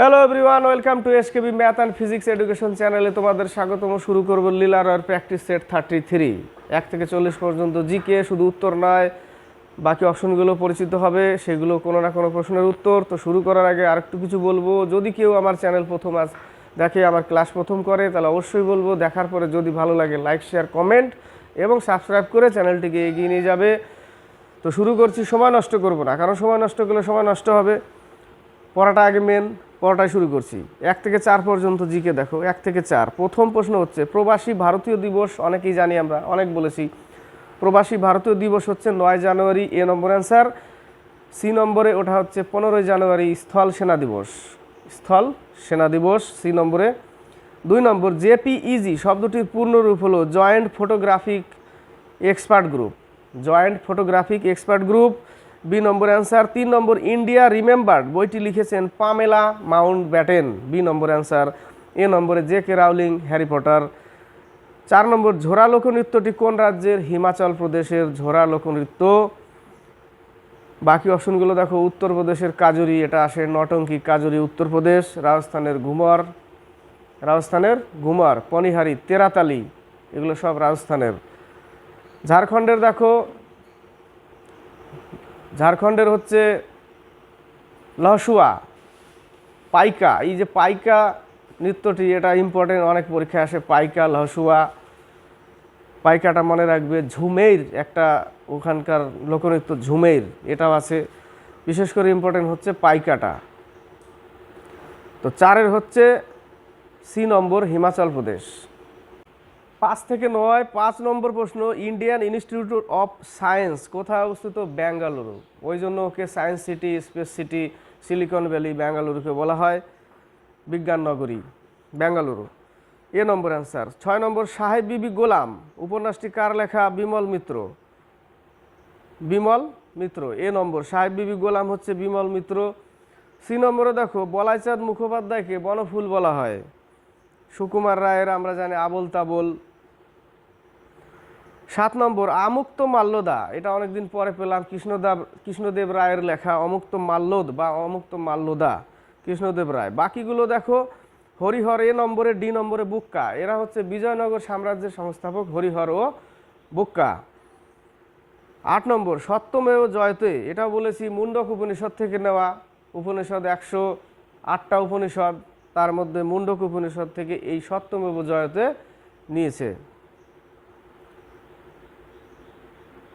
Hello everyone welcome to SKB math and physics education চ্যানেলে তোমাদের স্বাগতম। শুরু করব লীলার আর প্র্যাকটিস সেট থার্টি থ্রি এক থেকে চল্লিশ পর্যন্ত জিকে শুধু উত্তর নয়, বাকি অপশনগুলো পরিচিত হবে, সেগুলো কোনো না কোনো প্রশ্নের উত্তর। তো শুরু করার আগে আরেকটু কিছু বলব। যদি কেউ আমার চ্যানেল প্রথম আজ দেখে আমার ক্লাস প্রথম করে, তাহলে অবশ্যই বলব, দেখার পরে যদি ভালো লাগে লাইক শেয়ার কমেন্ট এবং সাবস্ক্রাইব করে চ্যানেলটিকে এগিয়ে নিয়ে যাবে। তো শুরু করছি, সময় নষ্ট করব না, কারণ সময় নষ্ট করলে সময় নষ্ট হবে। পড়াটা আগে মেন পড়াটাই শুরু করছি। এক থেকে চার পর্যন্ত জিকে দেখো, এক থেকে চার। প্রথম প্রশ্ন হচ্ছে, প্রবাসী ভারতীয় দিবস, অনেকেই জানি আমরা, অনেক বলেছি। প্রবাসী ভারতীয় দিবস হচ্ছে নয় জানুয়ারি, এ নম্বর অ্যান্সার। সি নম্বরে ওটা হচ্ছে পনেরোই জানুয়ারি, স্থল সেনা দিবস। স্থল সেনা দিবস, সি নম্বরে। দুই নম্বর জেপিইজি শব্দটির পূর্ণরূপ হলো joint photographic expert group joint photographic expert group B number answer, তিন নম্বর ইন্ডিয়া রিমেম্বার্ড বইটি লিখেছেন Pamela Mountbatten B number answer, A নম্বরে J K Rowling, Harry Potter. চার নম্বর, ঝোড়া লোকনৃত্যটি কোন রাজ্যের হিমাচল প্রদেশের ঝোড়া লোকনৃত্য? বাকি অপশনগুলো দেখো উত্তরপ্রদেশের কাজরি, এটা আসে নটঙ্কি কাজরি উত্তরপ্রদেশ রাজস্থানের ঘুমর রাজস্থানের ঘুমর পনিহারি, তেরাতালি, এগুলো সব রাজস্থানের। ঝাড়খণ্ডের দেখো ঝাড়খণ্ডের হচ্ছে লহসুয়া পাইকা, এই যে পাইকা নৃত্যটি, এটা ইম্পর্টেন্ট অনেক পরীক্ষায় আসে, পাইকা লহসুয়া পাইকাটা মনে রাখবে ঝুমের একটা ওখানকার লোকনৃত্য ঝুমের এটাও আছে, বিশেষ করে ইম্পর্টেন্ট হচ্ছে পাইকাটা। তো চারের হচ্ছে সি নম্বর, হিমাচল প্রদেশ। পাঁচ থেকে নয়, পাঁচ নম্বর প্রশ্ন ইন্ডিয়ান ইনস্টিটিউট অফ সায়েন্স কোথায় অবস্থিত? ব্যাঙ্গালুরু। ওই জন্য ওকে science city space city silicon valley ব্যাঙ্গালুরুকে বলা হয়। বিজ্ঞান নগরী, ব্যাঙ্গালুরু। এ নম্বর অ্যান্সার ছয় নম্বর, সাহেব বিবি গোলাম। উপন্যাসটি কার লেখা? বিমল মিত্র। বিমল মিত্র। এ নম্বর, সাহেব বিবি গোলাম হচ্ছে বিমল মিত্র। সি নম্বরে দেখো, বলাইচাঁদ মুখোপাধ্যায়কে বনফুল বলা হয়। সুকুমার রায়ের আমরা জানি আবল তাবল। সাত নম্বর, আমুক্ত মাল্যদা। এটা অনেকদিন পরে পেলাম। কৃষ্ণদেব কৃষ্ণদেব রায়ের লেখা, অমুক্ত মাল্যদ বা অমুক্ত মাল্যদা কৃষ্ণদেব রায়। বাকিগুলো দেখো, হরিহর এ নম্বরে, ডি নম্বরে বুক্কা। এরা হচ্ছে বিজয়নগর সাম্রাজ্যের সংস্থাপক হরিহর ও বুক্কা। আট নম্বর সত্যমেও জয়তে এটা বলেছি মুন্ডক উপনিষদ থেকে নেওয়া উপনিষদ একশো আটটা উপনিষদ। তার মধ্যে মুন্ডক উপনিষদ থেকে এই সত্যমেব জয়তে নিয়েছে।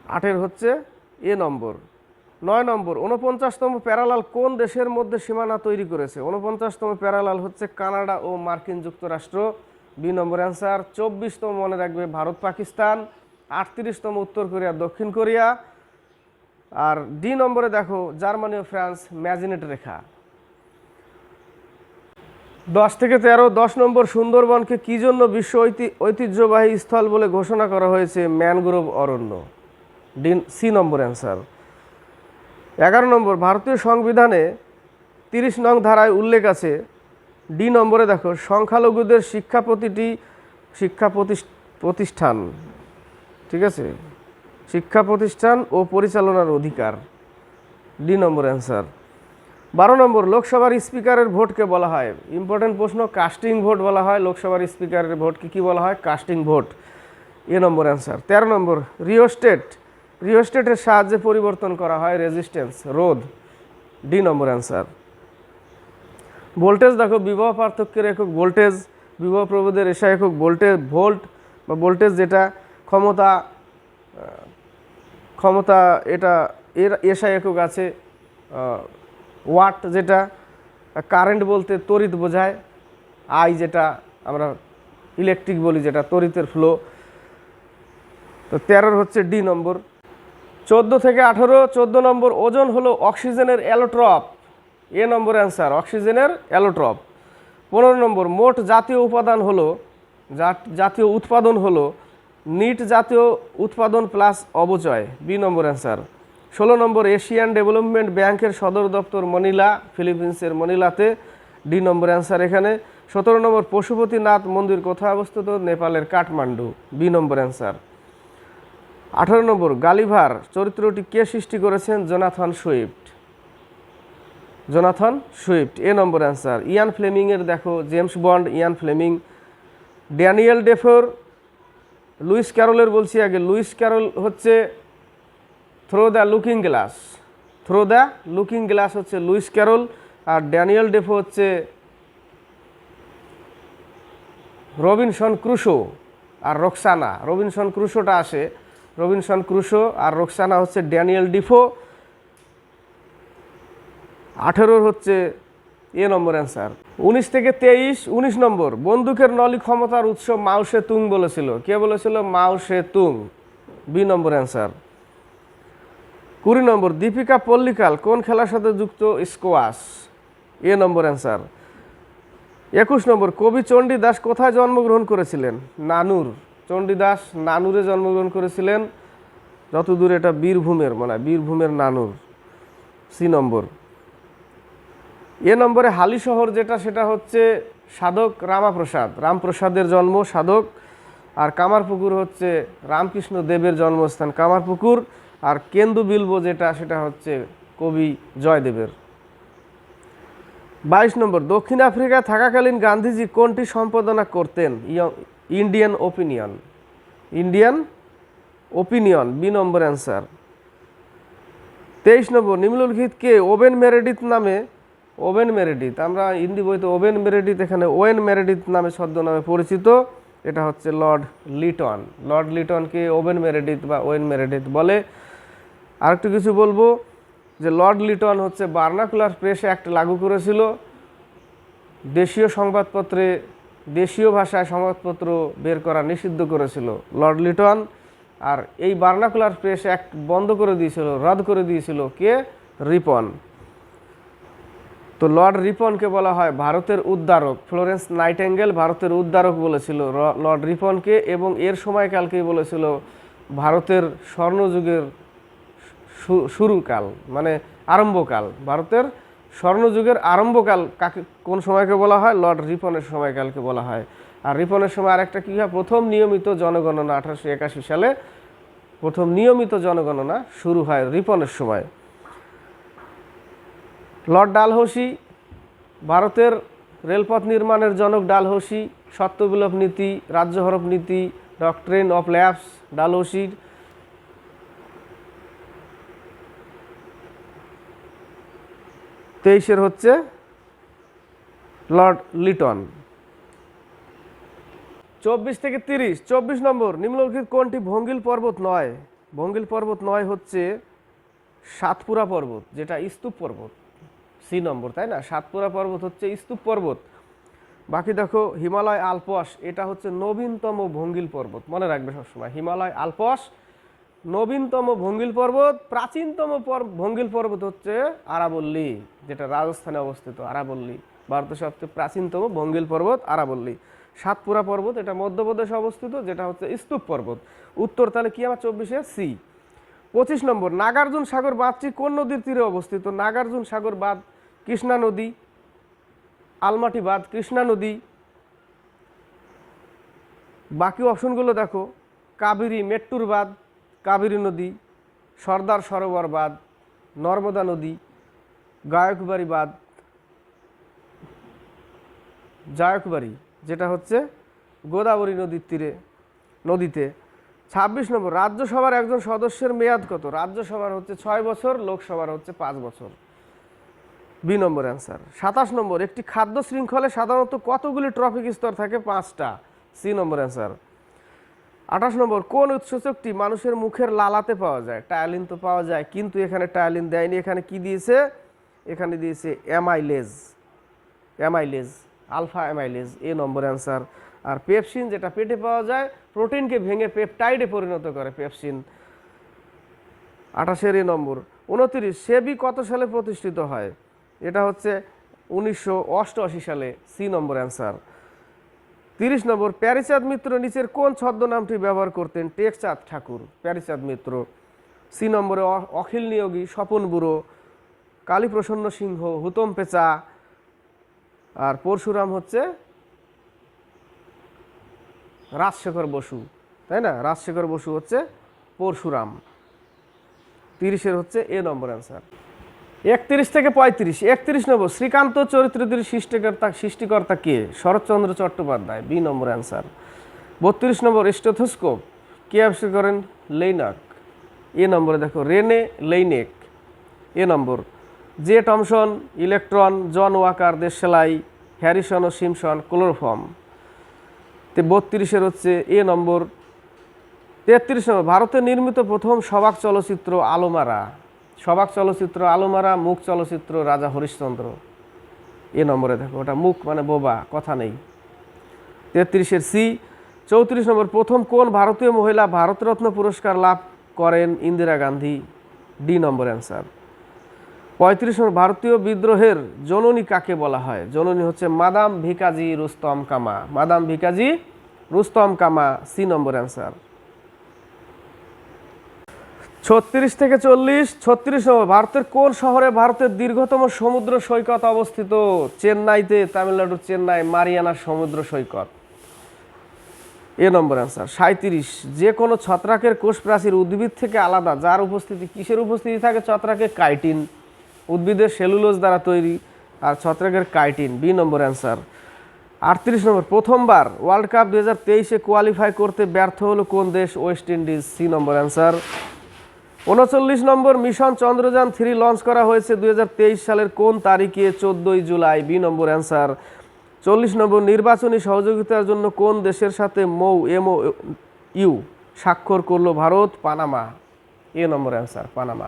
আটের হচ্ছে এ নম্বর। নয় নম্বর উনপঞ্চাশতম প্যারালাল কোন দেশের মধ্যে সীমানা তৈরি করেছে? উনপঞ্চাশতম প্যারালাল হচ্ছে কানাডা ও মার্কিন যুক্তরাষ্ট্র। দুই নম্বর অ্যান্সার, চব্বিশতম মনে রাখবে ভারত, পাকিস্তান। আটত্রিশতম উত্তর কোরিয়া, দক্ষিণ কোরিয়া। আর ডি নম্বরে দেখো, জার্মানি ও ফ্রান্স ম্যাজিনেট রেখা। দশ থেকে তেরো, দশ নম্বর সুন্দরবনকে কি জন্য বিশ্ব ঐতি- ঐতিহ্যবাহী স্থল বলে ঘোষণা করা হয়েছে ম্যানগ্রোভ অরণ্য? D C number answer. এগারো নম্বর, ভারতীয় সংবিধানে তিরিশ নং ধারায় উল্লেখ আছে, ডি নম্বরে দেখো, সংখ্যালঘুদের শিক্ষা প্রতিটি শিক্ষা প্রতিষ- প্রতিষ্ঠান, ঠিক আছে? শিক্ষা প্রতিষ্ঠান ও পরিচালনার অধিকার, ডি নম্বর অ্যান্সার। বারো নম্বর, লোকসভার স্পিকারের ভোটকে বলা হয়? ইম্পর্টেন্ট প্রশ্ন, কাস্টিং ভোট বলা হয়, লোকসভার স্পিকারের ভোটকে কি বলা হয়? Casting vote, A number answer. তেরো নম্বর রিও স্টেট রিও স্টেটের সাহায্যে পরিবর্তন করা হয় রেজিস্ট্যান্স রোধ। ডি নম্বর অ্যান্সার ভোল্টেজ দেখো, বিবাহ পার্থক্যের একক ভোল্টেজ বিবাহ প্রবোধের এসা একক ভোল্টেজ ভোল্ট বা ভোল্টেজ যেটা ক্ষমতা ক্ষমতা এটা, এর এসা একক আছে ওয়াট যেটা কারেন্ট বলতে তড়িৎ বোঝায় আই যেটা আমরা ইলেকট্রিক বলি যেটা তড়িতের ফ্লো তো তেরোর হচ্ছে ডি নম্বর। চোদ্দ থেকে আঠেরো, চোদ্দ নম্বর ওজন হলো অক্সিজেনের অ্যালোট্রপ। এ নম্বর অ্যান্সার, অক্সিজেনের অ্যালোট্রপ। পনেরো নম্বর, মোট জাতীয় উপাদান হলো জাতীয় উৎপাদন হলো নিট জাতীয় উৎপাদন প্লাস অবচয়। B number answer. ষোলো নম্বর, এশিয়ান ডেভেলপমেন্ট ব্যাংকের সদর দপ্তর মনিলা, ফিলিপিন্সের মনিলাতে। ডি নম্বর অ্যান্সার এখানে। সতেরো নম্বর, পশুপতিনাথ মন্দির কোথায় অবস্থিত? নেপালের কাঠমান্ডু। বি নম্বর অ্যান্সার। আঠারো নম্বর, গালিভার, চরিত্রটি কে সৃষ্টি করেছেন? Jonathan Swift. Jonathan Swift, A number answer. Ian ফ্লেমিংয়ের দেখো, James Bond, Ian Fleming. Daniel Defoe, Lewis ক্যারলের বলছি আগে। লুইস ক্যারল হচ্ছে through the looking glass through the looking glass হচ্ছে লুইস ক্যারল, আর ড্যানিয়েল ডেফো হচ্ছে রবিনসন ক্রুশো, আর Roxana. Robinson ক্রুশোটা আসে। রবিনসন ক্রুশো আর রোকসানা হচ্ছে ড্যানিয়েল ডিফো। আঠেরোর হচ্ছে এ নম্বর অ্যান্সার। উনিশ থেকে তেইশ, উনিশ নম্বর। বন্দুকের নলি ক্ষমতার উৎস মাউসে তুং বলেছিল। কে বলেছিল? মাউসে তুং বি নম্বর অ্যান্সার। কুড়ি নম্বর, দীপিকা পল্লিকাল কোন খেলার সাথে যুক্ত? স্কোয়াশ। A number answer. একুশ নম্বর, কবি চণ্ডী দাস কোথায় জন্মগ্রহণ করেছিলেন? নানুর। চণ্ডীদাস নানুরে জন্মগ্রহণ করেছিলেন। যতদূর এটা বীরভূমের মানে বীরভূমের নানুর, সি নম্বর। এ নম্বরে হালি শহর যেটা, সেটা হচ্ছে সাধক রামাপ্রসাদ। রামপ্রসাদের জন্ম সাধক, আর কামারপুকুর হচ্ছে রামকৃষ্ণ দেবের জন্মস্থান কামারপুকুর, আর কেন্দু বিলবো যেটা, সেটা হচ্ছে কবি জয়দেবের। বাইশ নম্বর, দক্ষিণ আফ্রিকায় থাকাকালীন গান্ধীজি কোনটি সম্পাদনা করতেন? Indian Opinion Indian Opinion B number answer তেইশ নম্বর নিম্নলিখিতকে ওবেন মেরেডিথ নামে, ওবেন মেরেডিথ, আমরা হিন্দি বইতে ওবেন মেরেডিথ, এখানে ওয়েন মেরেডিথ নামে ছদ্মনামে পরিচিত, এটা হচ্ছে লর্ড লিটন। লর্ড লিটনকে ওবেন মেরেডিথ বা ওয়েন মেরেডিথ বলে। আরেকটু কিছু বলব, যে লর্ড লিটন হচ্ছে বার্নাকুলার প্রেস অ্যাক্ট লাগু করেছিল। দেশীয় সংবাদপত্রে দেশীয় ভাষায় সংবাদপত্র বের করা নিষিদ্ধ করেছিল লর্ড লিটন, আর এই বার্নাকুলার প্রেস অ্যাক্ট বন্ধ করে দিয়েছিল, রদ করে দিয়েছিল কে? রিপন। তো লর্ড রিপনকে বলা হয় ভারতের উদ্ধারক। ফ্লোরেন্স নাইটেঙ্গেল ভারতের উদ্ধারক বলেছিল লর্ড রিপনকে, এবং এর সময়কালকেই বলেছিল ভারতের স্বর্ণযুগের শুরুকাল মানে আরম্ভকাল, ভারতের স্বর্ণযুগের আরম্ভকাল কাকে, কোন সময়কে বলা হয়? লর্ড রিপনের সময়কালকে বলা হয়। আর রিপনের সময় আরেকটা কী হয়? প্রথম নিয়মিত জনগণনা আঠারোশো একাশি সালে প্রথম নিয়মিত জনগণনা শুরু হয় রিপনের সময়। লর্ড ডালহৌসি, ভারতের রেলপথ নির্মাণের জনক ডালহৌসি, সত্যবিলোপ নীতি, রাজ্য হরপ নীতি, ডক্ট্রেন অফ ল্যাবস ডালহৌসির তেইশের হচ্ছে লর্ড লিটন। চব্বিশ থেকে তিরিশ, চব্বিশ নম্বর, নিম্নলিখিত কোনটি ভঙ্গিল পর্বত নয়? ভঙ্গিল পর্বত নয় হচ্ছে সাতপুরা পর্বত, যেটা স্তূপ পর্বত। সি নম্বর, তাই না? সাতপুরা পর্বত হচ্ছে স্তূপ পর্বত। বাকি দেখো, হিমালয় আলপস এটা হচ্ছে নবীনতম ভঙ্গিল পর্বত। মনে রাখবে সবসময়, হিমালয় আলপস নবীনতম ভঙ্গিল পর্বত, প্রাচীনতম পর- ভঙ্গিল পর্বত হচ্ছে আরাবল্লী, যেটা রাজস্থানে অবস্থিত, আরাবল্লী। ভারতের সবচেয়ে প্রাচীনতম ভঙ্গিল পর্বত, আরাবল্লী। সাতপুরা পর্বত, এটা মধ্যপ্রদেশে অবস্থিত, যেটা হচ্ছে স্তূপ পর্বত। উত্তর তাহলে কি আমার চব্বিশে? সি। পঁচিশ নম্বর, নাগার্জুন সাগর বাঁধটি কোন নদীর তীরে অবস্থিত? নাগার্জুন সাগর বাঁধ, কৃষ্ণা নদী। আলমাটি বাঁধ, কৃষ্ণা নদী। বাকি অপশনগুলো দেখো। কাবেরী, মেট্টুর বাঁধ কাবেরী নদী, সর্দার সরোবর বাঁধ, নর্মদা নদী, গায়কবাড়ি বাঁধ, জায়কবাড়ি, যেটা হচ্ছে গোদাবরী নদীর তীরে, নদীতে। ছাব্বিশ নম্বর, রাজ্যসভার একজন সদস্যের মেয়াদ কত? রাজ্যসভার হচ্ছে ছয় বছর, লোকসভার হচ্ছে পাঁচ বছর। B number answer. সাতাশ নম্বর, একটি খাদ্য শৃঙ্খলে সাধারণত কতগুলি ট্রফিক স্তর থাকে? পাঁচটা। C number answer. আঠাশ নম্বর, কোন উৎসেচকটি মানুষের মুখের লালাতে পাওয়া যায়? টায়ালিন তো পাওয়া যায়, কিন্তু এখানে টায়ালিন দেয়নি। এখানে কি দিয়েছে? এখানে দিয়েছে amylase. Amylase, alpha amylase, A number answer. R pepsin যেটা পেটে পাওয়া যায়, প্রোটিনকে ভেঙে পেপটাইডে পরিণত করে পেপসিন। আঠাশের এ নম্বর উনতিরিশ সেবি কত সালে প্রতিষ্ঠিত হয়? এটা হচ্ছে উনিশশো অষ্টআশি সালে, সি নম্বর অ্যান্সার। তিরিশ নম্বর, প্যারিচাঁদ মিত্র নিচের কোন ছদ্মনামটি ব্যবহার করতেন? টেকচাঁদ ঠাকুর, প্যারিচাঁদ মিত্র। সি নম্বরে অখিল নিয়োগী, স্বপন বুড়ো, কালীপ্রসন্ন সিংহ, হুতম পেচা, আর পরশুরাম হচ্ছে রাজশেখর বসু, তাই না? রাজশেখর বসু হচ্ছে পরশুরাম। তিরিশের হচ্ছে এ নম্বর অ্যান্সার একত্রিশ থেকে পঁয়ত্রিশ, একত্রিশ নম্বর শ্রীকান্ত চরিত্রদের সৃষ্টিকর্তা সৃষ্টিকর্তা কে? Saratchandra Chattopadhyay, B number answer বত্রিশ নম্বর, স্টেথোস্কোপ, কে আবিষ্কার করেন? লেইনাক। এ নম্বরে দেখো, Rene Laennec. A number, J Thomson, electron, John Walker দেশলাই হ্যারিসন ও সিমসন, ক্লোরোফর্ম। তে বত্রিশের হচ্ছে এ নম্বর। তেত্রিশ নম্বর, ভারতে নির্মিত প্রথম সবাক চলচ্চিত্র, আলোমারা। সবাক চলচ্চিত্র, আলোমারা, মুখ চলচ্চিত্র, রাজা হরিশ্চন্দ্র। এ নম্বরে দেখো, ওটা মুখ মানে বোবা, কথা নেই। তেত্রিশের সি, চৌত্রিশ নম্বর, প্রথম কোন ভারতীয় মহিলা ভারতরত্ন পুরস্কার লাভ করেন Indira Gandhi? D number answer. পঁয়ত্রিশ নম্বর, ভারতীয় বিদ্রোহের জননী কাকে বলা হয়? জননী হচ্ছে মাদাম ভিকাজি রুস্তম কামা মাদাম ভিকাজি রুস্তম কামা সি নম্বর অ্যান্সার। ছত্রিশ থেকে চল্লিশ ছত্রিশ ভারতের কোন শহরে ভারতের দীর্ঘতম সমুদ্র সৈকত অবস্থিত? চেন্নাইতে তামিলনাড়ুর চেন্নাই, মারিয়ানা সমুদ্র সৈকত। এ নম্বর অ্যান্সার সাঁত্রিশ যে কোনো ছত্রাকের কোষ প্রাচীর উদ্ভিদ থেকে আলাদা, যার উপস্থিতি, কিসের উপস্থিতি থাকে? ছত্রাকে কাইটিন, উদ্ভিদের সেলুলোজ দ্বারা তৈরি, আর ছত্রাকের কাইটিন। বি নম্বর অ্যান্সার আটত্রিশ নম্বর, প্রথমবার ওয়ার্ল্ড কাপ দু হাজার তেইশে কোয়ালিফাই করতে ব্যর্থ হলো কোন দেশ? West Indies. C number answer উনচল্লিশ number mission Chandrayaan three launch করা হয়েছে দুই হাজার তেইশ সালের কোন তারিখে? চোদ্দোই জুলাই, বি নম্বর অ্যান্সার। চল্লিশ নম্বর, নির্বাচনী সহযোগিতার জন্য কোন দেশের সাথে মৌ, এমও, ইউ স্বাক্ষর করল Bharat? Panama. A number answer, Panama.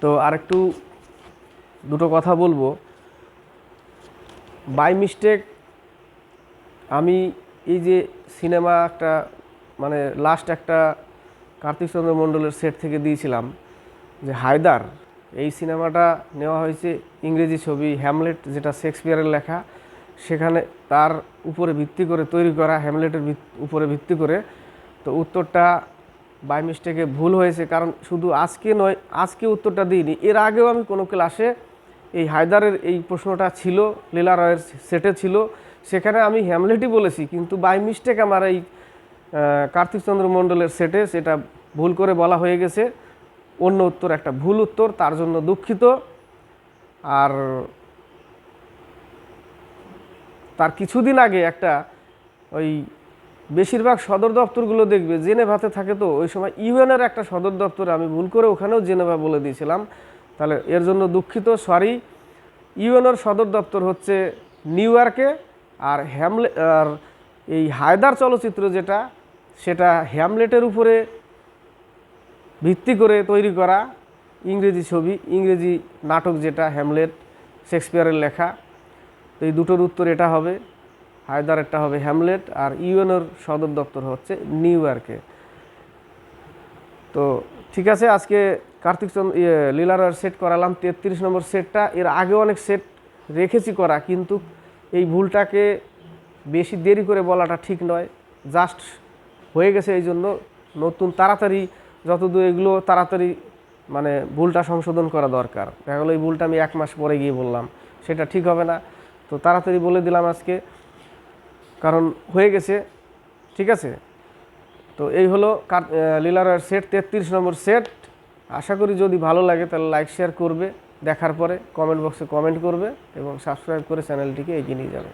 তো আরেকটু দুটো কথা বলব। বাই মিস্টেক, আমি এই যে সিনেমা একটা মানে লাস্ট একটা কার্তিক চন্দ্র মণ্ডলের সেট থেকে দিয়েছিলাম যে হায়দার, এই সিনেমাটা নেওয়া হয়েছে ইংরেজি ছবি হ্যামলেট যেটা শেক্সপিয়ারের লেখা। সেখানে তার উপরে ভিত্তি করে তৈরি করা হ্যামলেটের উপরে ভিত্তি করে। তো উত্তরটা বাই মিস্টেকে ভুল হয়েছে, কারণ শুধু আজকে নয়, আজকে উত্তরটা দিইনি। এর আগেও আমি কোনো ক্লাসে এই হায়দারের এই প্রশ্নটা ছিল, লীলা রয়ের সেটে ছিল। সেখানে আমি হ্যামলেটই বলেছি, কিন্তু বাই মিস্টেক আমার এই আহ, কার্তিক মণ্ডলের সেটে সেটা ভুল করে বলা হয়ে গেছে। অন্য উত্তর একটা ভুল উত্তর তার জন্য দুঃখিত। আর তার কিছুদিন আগে একটা ওই বেশিরভাগ সদর দপ্তরগুলো দেখবে জেনেভাতে থাকে তো ওই সময় ইউএনের একটা সদর দপ্তর আমি ভুল করে ওখানেও জেনেভা বলে দিয়েছিলাম। তাহলে এর জন্য দুঃখিত সরি ইউএনের সদর দপ্তর হচ্ছে নিউ ইয়র্কে আর হ্যামলে আর এই হায়দার চলচ্চিত্র যেটা সেটা হ্যামলেটের উপরে ভিত্তি করে তৈরি করা ইংরেজি ছবি, ইংরেজি নাটক যেটা হ্যামলেট শেক্সপিয়ারের লেখা। তো এই দুটোর উত্তর এটা হবে হায়দারেরটা হবে হ্যামলেট আর ইউএনওর সদর দপ্তর হচ্ছে নিউ ইয়র্কে। তো ঠিক আছে, আজকে কার্তিক চন্দ্র ইয়ে লীলারয়ের সেট করালাম। তেত্রিশ নম্বর সেটটা এর আগে অনেক সেট রেখেছি করা, কিন্তু এই ভুলটাকে বেশি দেরি করে বলাটা ঠিক নয়। জাস্ট হয়ে গেছে এই জন্য নতুন তাড়াতাড়ি যতদূর এগুলো তাড়াতাড়ি মানে ভুলটা সংশোধন করা দরকার। দেখা গেলো এই ভুলটা আমি এক মাস পরে গিয়ে বললাম, সেটা ঠিক হবে না। তো তাড়াতাড়ি বলে দিলাম আজকে, কারণ হয়ে গেছে, ঠিক আছে? তো এই হলো লীলারয়ের সেট তেত্রিশ নম্বর সেট আশা করি যদি ভালো লাগে তাহলে লাইক শেয়ার করবে। দেখার পরে কমেন্ট বক্সে কমেন্ট করবে এবং সাবস্ক্রাইব করে চ্যানেলটিকে এগিয়ে নিয়ে যাবে।